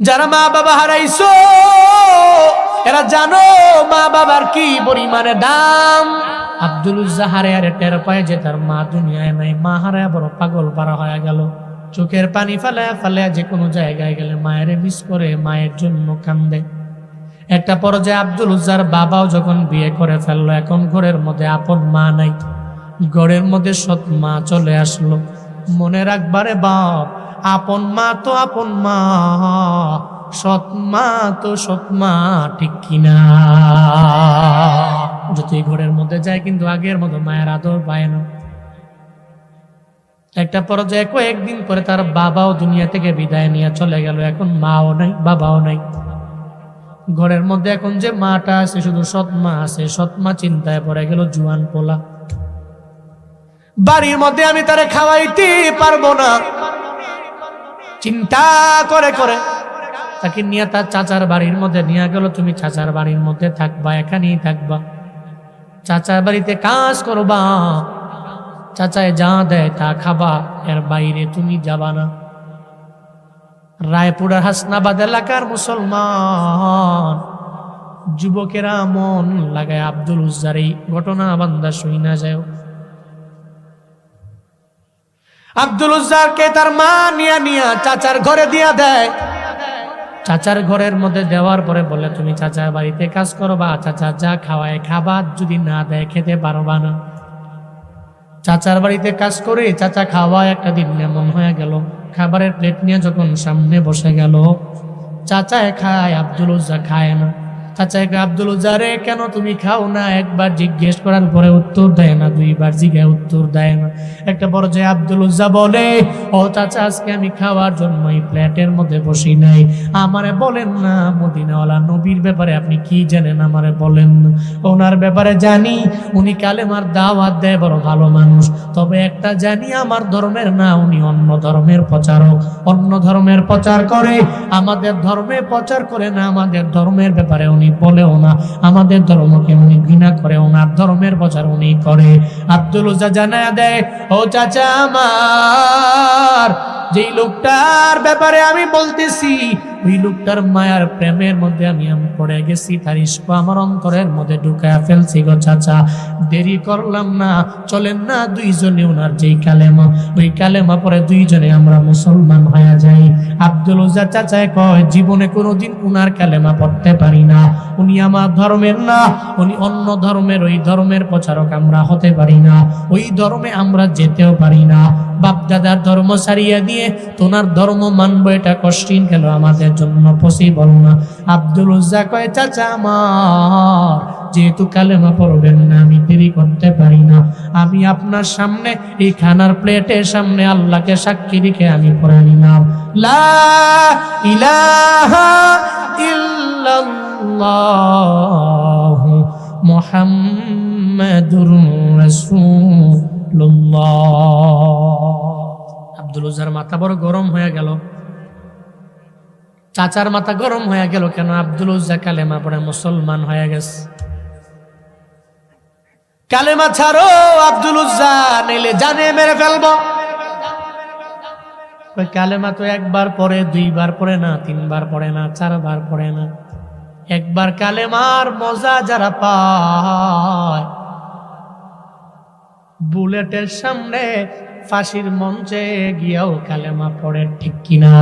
যারা মা বাবা হারাইছো, এরা জানো মা বাবার কি পরিমাণে দাম? আব্দুল হারে টের পায় যে তার মা দুনিয়ায় নাই। মা হারায় বড় পাগল পারা হয়ে গেল। চোখের পানি ফেলে ফেলে যে কোনো জায়গায় গেলে মায়ের মিস করে, মায়ের জন্য কান্দে। একটা পর্যায়ে আব্দুল উজ্জার বাবাও যখন বিয়ে করে ফেলল, এখন ঘরের মধ্যে আপন মা নাই। ঘরের মধ্যে সৎ মা চলে আসলো। মনে রাখবারে বাপ, আপন মা তো আপন মা। সৎ মা তো সৎ মা ঠিক কিনা? যদি ঘরের মধ্যে যায়, কিন্তু আগের মতো মায়ের আদর পায় না। একটা পর্যায়ে কয়েকদিন পরে তার বাবাও দুনিয়া থেকে বিদায় নিয়ে চলে গেল। এখন মাও নাই, বাবাও নাই। ঘরের মধ্যে এখন যে মাটা আছে, শুধু সৎ মা আছে। সৎ মা চিন্তায় পড়ে গেল জুয়ান পোলা। বাড়ির মধ্যে আমি তারে খাওয়াইতে পারব না। চিন্তা করে করে। তাকে নিয়ে তার চাচার বাড়ির মধ্যে নিয়ে গেল, তুমি চাচার বাড়ির মধ্যে থাকবা, এখানেই থাকবা। চাচার বাড়িতে কাজ করবা। চাচায় যা দেয় তা খাবা, এর বাইরে তুমি যাবা না। রায়পুরের হাসনাবাদ এলাকার মুসলমান যুবকেরা মন লাগায়, আব্দুল উজ্জার, এই ঘটনা বান্দা শুই না যায় আব্দুল উজ্জারকে তার মা নিয়া নিয়া চাচার ঘরে দিয়া দেয়। চাচার ঘরের মধ্যে দেওয়ার পরে বলে তুমি চাচার বাড়িতে কাজ করো বা চাচা যা খাওয়ায় খাবার যদি না দেয় খেতে পারবা না। চাচার বাড়িতে কাজ করে চাচা খাওয়া একটা দিন এমন হয়ে গেল। খাবারের প্লেট নিয়ে যখন সামনে বসে গেল, চাচায় খায়, আব্দুল খায় না। চাচায় আব্দুল উজ্জারে কেন তুমি খাও না? একবার জিজ্ঞেস করার পরে উত্তর দেয় না, দুইবার জিজ্ঞাসা উত্তর দেয় না। একটা পর্যায়ে আব্দুল উজ্জা বলে, ও চাচা, আজকে আমি খাওয়ার জন্য এই প্লেটের মধ্যে বসি নাই। আমারে বলেন না, মদিনাওয়ালা নবীর ব্যাপারে আপনি কি জানেন? আমারে বলেন না। ওনার ব্যাপারে জানি, উনি কালে কালেমার দাওয়াত দেয়, বড় ভালো মানুষ। তবে একটা জানি, আমার ধর্মের না, উনি অন্য ধর্মের প্রচারক। অন্য ধর্মের প্রচার করে, আমাদের ধর্মে প্রচার করে না, আমাদের ধর্মের ব্যাপারে উনি বলেও না, আমাদের ধর্মকে উনি ঘৃণা করে ওনার ধর্মের প্রচার উনি করে। আব্দুল জানা দেয়, ও চাচা আমার, যেই লোকটার ব্যাপারে আমি বলতেছি ওই লোকটার মায়ার প্রেমের মধ্যে আমি আমি পড়ে গেছি। তার ইস্ক আমার অন্তরের মধ্যে ঢুকায় ফেলছি গো চাচা। দেরি করলাম না, চলেন না দুইজনে ওনার যেই কালেমা। ওই কালেমা পরে দুইজনে আমরা মুসলমান হয়ে যাই। আব্দুল উজা চাচায় কয়, জীবনে কোনোদিন উনার কালেমা পড়তে পারি না। উনি আমার ধর্মের না, উনি অন্য ধর্মের। ওই ধর্মের প্রচারক আমরা হতে পারি না। ওই ধর্মে আমরা যেতেও পারি না। বাপদাদার ধর্ম সারিয়ে দিয়ে তোনার ধর্ম মানবো, এটা কষ্টিন গেল আমাদের জন্য পসিবল না। আব্দুল উজ্জা কয়, চাচা আমার, যেহেতু কালেমা পড়বেন না, আমি দেরি করতে পারি না। আমি আপনার সামনে, এই খানার প্লেটের সামনে আল্লাহকে সাক্ষী রেখে আমি পড়ে নিলাম। মুহাম্মাদুর রাসূলুল্লাহ। আব্দুল উজ্জার মাথা বড় গরম হয়ে গেল। চাচার মাথা গরম হয়ে গেল কেন? আব্দুল উজ্জা কালেমা পড়ে মুসলমান হয়ে গেছে। কালেমা ছাড়ো আব্দুল উজ্জা নিলে জানে মেরে ফেলব। কালেমা তো একবার পড়ে, দুইবার পড়ে না, তিনবার পড়ে না, চারবার পড়ে না। একবার কালেমার মজা যারা পায়, বুলেটের সামনে ফাঁসির মঞ্চে গিয়াও কালেমা পড়ে ঠিক কিনা?